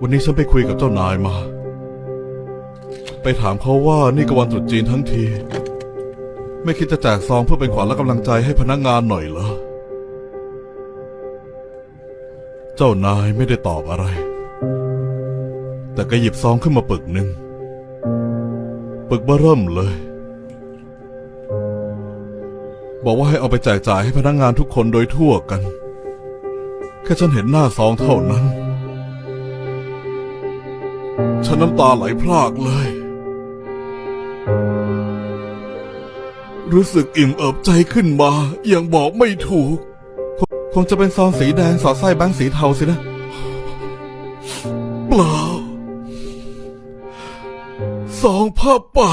วันนี้ฉันไปคุยกับเจ้านายมา ไปถามเขาว่านี่ก็วันตรุษจีนทั้งที ไม่คิดจะแจกซองเพื่อเป็นขวัญและกำลังใจให้พนักงานหน่อยเหรอ เจ้านายไม่ได้ตอบอะไร แต่ก็หยิบซองขึ้นมาปึกหนึ่งปึกเบ้อเริ่มเลย บอกว่าให้เอาไปแจกจ่ายให้พนักงานทุกคนโดยทั่วกัน แค่ฉันเห็นหน้าซองเท่านั้น ฉันน้ำตาไหลพรากเลย รู้สึกอิ่มเอิบใจขึ้นมาอย่างบอกไม่ถูก คงจะเป็นซองสีแดงสอดไส้แบงค์สีเทาสินะ เปล่า ซองผ้าป่า